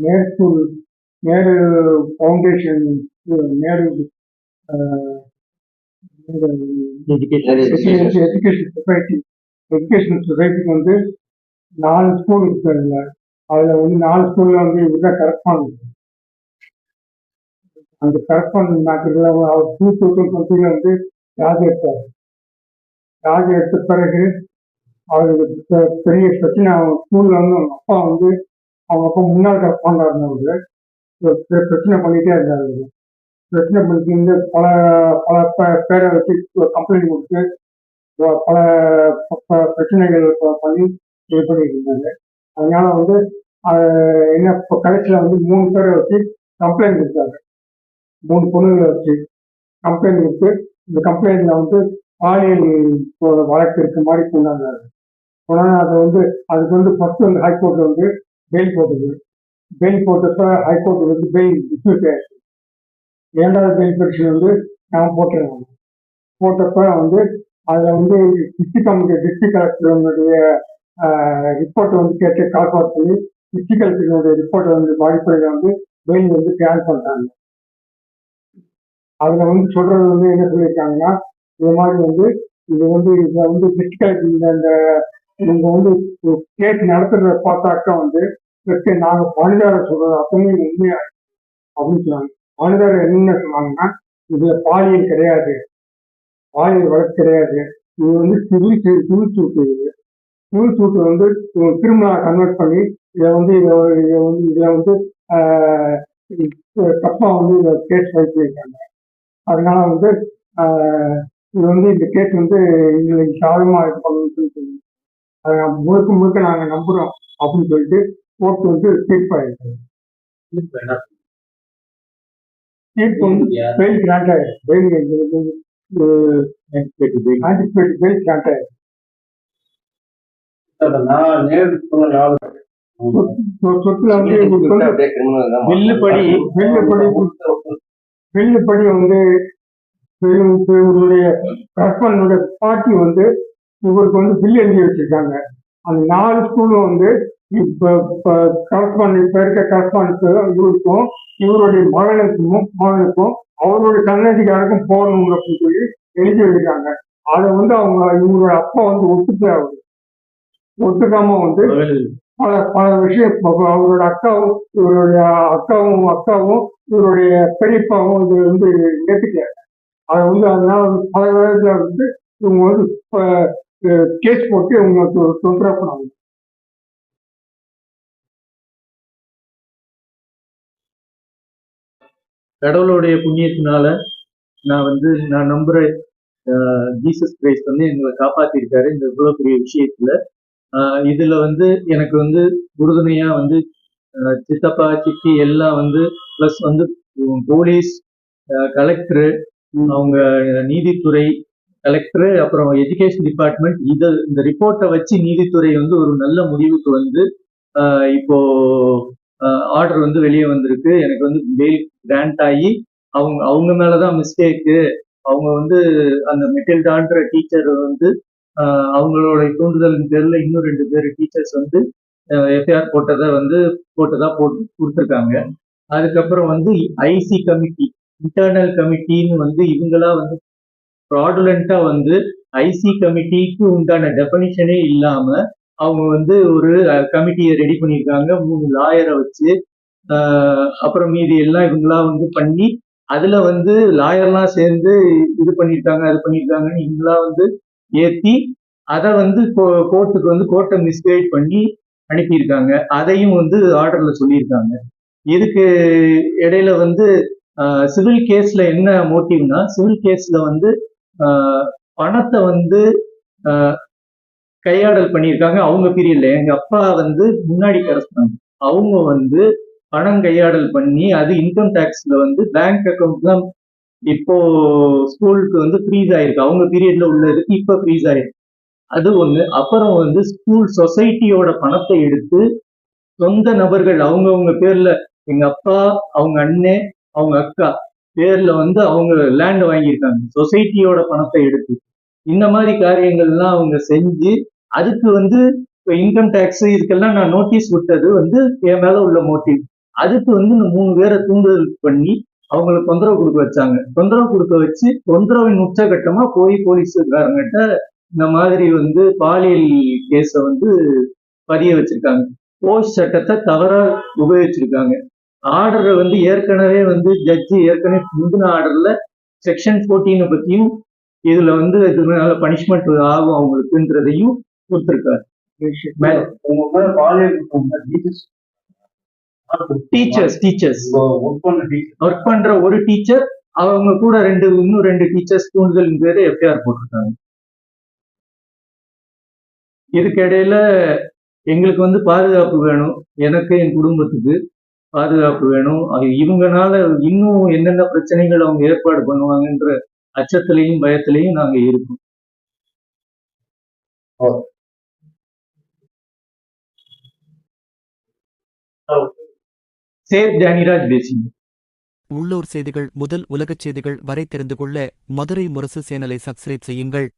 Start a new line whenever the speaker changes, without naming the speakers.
Nehru school Nehru foundation Nehru education society education சொசைட்டிக்கு வந்து நாலு ஸ்கூல் இருக்குதுங்க அதுல. வந்து நாலு ஸ்கூல்ல வந்து இவர் தான் கரஸ்பாண்ட் அந்த கரஸ்பாண்ட் மேட்டர்ல அவர் டூ தௌசண்ட் டுவெண்ட்டில வந்து ராஜ் எடுத்தார். ராஜ் எடுத்த பிறகு அவருக்கு பெரிய பிரச்சனை அவங்க ஸ்கூல்ல வந்து அவங்க அப்பா வந்து அவங்க அப்போ முன்னாள் கரஸ்பாண்டா இருந்தவர் ஒரு பிரச்சனை பண்ணிட்டே இருந்தார் அவர் பிரச்சனை பண்ணிட்டு இருந்து பல பல பேரை வச்சு கம்ப்ளைண்ட் கொடுத்து பல பிரச்சனைகள் பண்ணி இது பண்ணிட்டு இருந்தாங்க அதனால வந்து என்ன இப்போ கடைசியில் வந்து மூணு பேரை வச்சு கம்ப்ளைண்ட் கொடுத்தாங்க மூணு பொண்ணுங்களை வச்சு கம்ப்ளைண்ட் கொடுத்து இந்த கம்ப்ளைண்ட்ல வந்து பாலியல் வழக்கு இருக்க மாதிரி கொண்டாந்தாரு கொண்டாந்து அதை வந்து அதுக்கு வந்து ஃபர்ஸ்ட் வந்து ஹைகோர்ட்ல வந்து பெயில் போட்டது. பெயில் போட்டப்ப ஹைகோர்ட் வந்து பெயில் டிஸ்மிஸ் ஆயிடுச்சு. இரண்டாவது பெயில் பெட்டிஷன் வந்து நான் போட்டிருந்தாங்க போட்டப்ப வந்து அதில் வந்து டிஸ்ட்ரிக் கமிட்டி டிஸ்ட்ரிக்ட் கலெக்டருடைய ரிப்போர்ட் வந்து கேட்டு கால்பாட் பண்ணி டிஸ்ட்ரிக் கலெக்டருடைய ரிப்போர்ட்டை வந்து அடிப்படையில் வந்து பெயில் வந்து கேன் பண்ணுறாங்க அதில் வந்து சொல்றது வந்து என்ன சொல்லியிருக்காங்கன்னா இது மாதிரி வந்து இது வந்து இதை வந்து டிஸ்ட்ரிக்ட் இந்த இந்த இவங்க வந்து கேஸ் நடத்துறத பார்த்தாக்கா வந்து ஃபர்ஸ்ட் நாங்க பணிதார சொல்றது அத்தனை உண்மையா அப்படின்னு சொன்னாங்க. பணிதார என்ன சொன்னாங்கன்னா இதுல பாலியல் கிடையாது. பாலியல் வழக்கு கிடையாது. இது வந்து சிவில் சிவில் சூட்டு. இது சிவில் சூட்டு வந்து திருமணம் கன்வெர்ட் பண்ணி இதை வந்து இதை இதை வந்து இதை வந்து தப்பா வந்து இதை கேஸ் வைத்திருக்காங்க அதனால வந்து இது வந்து இந்த கேஸ் வந்து எங்களுக்கு சாதகமா இருக்கணும்னு சொல்லி சொல்லி அதை முழுக்க முழுக்க நாங்கள் நம்புறோம் அப்படின்னு சொல்லிட்டு கோர்ட் வந்து தீர்ப்பாயிருக்கு தீர்ப்பு வந்து பெயில் கிராண்ட் ஆயிருக்கு பெயில் ஆன்டிசிபேட் பெயில் கிராண்ட் ஆயிருக்கு சொ- சொத்துல வந்து இவருடைய ஹஸ்பண்டுடைய பாட்டி வந்து இவருக்கு வந்து பில் எழுதி வச்சிருக்காங்க. அந்த நாலு ஸ்கூலும் வந்து இப்ப கரஸ்பாண்ட் இப்ப இருக்க கரஸ்பாண்ட் இவருக்கும் இவருடைய மகனுக்கும் மகனுக்கும் அவருடைய சன்னதிக்காருக்கும் போகணும் அப்படின்னு சொல்லி எழுதி எழுதிருக்காங்க அதை வந்து அவங்க இவரோட அப்பா வந்து ஒத்துக்கிறாரு ஒத்துக்காம வந்து பல பல விஷயம் அவரோட அக்காவும் இவருடைய அக்காவும் அக்காவும் இவருடைய பெரியப்பாவும் இது வந்து ஏத்துக்கல. அதை வந்து அதனால வந்து பல விதத்துல வந்து இவங்க வந்து கேஸ் போட்டு இவங்க தொந்தரவு பண்ணாங்க.
கடவுளுடைய புண்ணியத்தினால நான் வந்து நான் நம்புற ஜீசஸ் கிரைஸ்ட் வந்து எங்களை காப்பாத்திருக்காரு இந்த இவ்வளவு பெரிய விஷயத்துல. இதுல வந்து எனக்கு வந்து உறுதுணையா வந்து சித்தப்பா சித்தி எல்லாம் வந்து ப்ளஸ் வந்து போலீஸ் கலெக்டரு அவங்க நீதித்துறை கலெக்டர் அப்புறம் எஜுகேஷன் டிபார்ட்மெண்ட் இது இந்த ரிப்போர்ட்டை வச்சு நீதித்துறை வந்து ஒரு நல்ல முடிவுக்கு வந்து இப்போ ஆர்டர் வந்து வெளியே வந்திருக்கு. எனக்கு வந்து பெயில் கிராண்ட் ஆகி அவங்க அவங்க மேலதான் மிஸ்டேக்கு அவங்க வந்து அந்த மெட்டில்டான்ற டீச்சர் வந்து அவங்களோட தூண்டுதலின் பேர்ல இன்னும் ரெண்டு பேர் டீச்சர்ஸ் வந்து எஃப்ஐஆர் போட்டதை வந்து போட்டதா போட்டு கொடுத்துருக்காங்க. அதுக்கப்புறம் வந்து ஐசி கமிட்டி இன்டர்னல் கமிட்டின்னு வந்து இவங்களா வந்து ஃப்ராடுலண்டா வந்து ஐசி கமிட்டிக்கு உண்டான டெபனிஷனே இல்லாம அவங்க வந்து ஒரு கமிட்டியை ரெடி பண்ணியிருக்காங்க. மூணு லாயரை வச்சு அப்புறம் மீதி எல்லாம் இவங்களா வந்து பண்ணி அதுல வந்து லாயர்லாம் சேர்ந்து இது பண்ணியிருக்காங்க அது பண்ணியிருக்காங்கன்னு இவங்களா வந்து ஏத்தி அதை வந்து கோர்ட்டுக்கு வந்து கோர்ட்டை மிஸ்கைட் பண்ணி அனுப்பியிருக்காங்க. அதையும் வந்து ஆர்டர்ல சொல்லியிருக்காங்க. இதுக்கு இடையில வந்து சிவில் கேஸ்ல என்ன மோட்டிவ்னா சிவில் கேஸ்ல வந்து பணத்தை வந்து கையாடல் பண்ணியிருக்காங்க. அவங்க பீரியட்ல எங்க அப்பா வந்து முன்னாடி கரஸ்பாண்ட் அவங்க வந்து பணம் கையாடல் பண்ணி அது இன்கம் டேக்ஸ்ல வந்து பேங்க் அக்கௌண்ட் தான் இப்போ ஸ்கூலுக்கு வந்து ஃப்ரீஸ் ஆயிருக்கு. அவங்க பீரியட்ல உள்ளது இப்ப ஃப்ரீஸ் ஆயிருக்கு. அது ஒண்ணு. அப்புறம் வந்து ஸ்கூல் சொசைட்டியோட பணத்தை எடுத்து சொந்த நபர்கள் அவங்கவுங்க பேர்ல எங்க அப்பா அவங்க அண்ணே அவங்க அக்கா பேர்ல வந்து அவங்க லேண்ட் வாங்கியிருக்காங்க. சொசைட்டியோட பணத்தை எடுத்து. இந்த மாதிரி காரியங்கள்லாம் அவங்க செஞ்சு அதுக்கு வந்து இப்போ இன்கம் டேக்ஸ் இதுக்கெல்லாம் நான் நோட்டீஸ் விட்டது வந்து என் மேல உள்ள மோட்டிவ் அதுக்கு வந்து இந்த மூணு பேரை தூண்டுதல் பண்ணி அவங்கள தொந்தரவு கொடுக்க வச்சாங்க. தொந்தரவு கொடுக்க வச்சு தொந்தரவின் உச்சகட்டமா போய் போலீஸ்காரங்கிட்ட இந்த மாதிரி வந்து பாலியல் கேஸை வந்து பதிய வச்சிருக்காங்க. போஸ்ட் சட்டத்தை தவறா உபயோகிச்சிருக்காங்க. ஆர்டரை வந்து ஏற்கனவே வந்து ஜட்ஜி ஏற்கனவே முந்தின ஆர்டர்ல செக்ஷன் 14 பத்தியும் இதுல வந்து இதனால பனிஷ்மெண்ட் ஆகும் அவங்களுக்குன்றதையும் கொடுத்திருக்காரு. டீச்சர்ஸ் டீச்சர்ஸ்
ஒர்க் பண்ண டீச்சர்
ஒர்க் பண்ற ஒரு டீச்சர் அவங்க கூட ரெண்டு இன்னும் ரெண்டு டீச்சர்ஸ் தூண்டுதல் பேரு எஃப்ஐஆர் போட்டிருக்காங்க. இதுக்கு இடையில எங்களுக்கு வந்து பாதுகாப்பு வேணும். எனக்கு என் குடும்பத்துக்கு பாதுகாப்பு வேணும். அது இவங்கனால இன்னும் என்னென்ன பிரச்சனைகள் அவங்க ஏற்பாடு பண்ணுவாங்கன்ற அச்சத்திலையும் பயத்திலையும் நாங்க இருக்கோம். சேர் ஜானிராஜ் பேசிங்க.
உள்ளூர் செய்திகள் முதல் உலகச் செய்திகள் வரை தெரிந்து கொள்ள மதுரை முரசு சேனலை சப்ஸ்கிரைப் செய்யுங்கள்.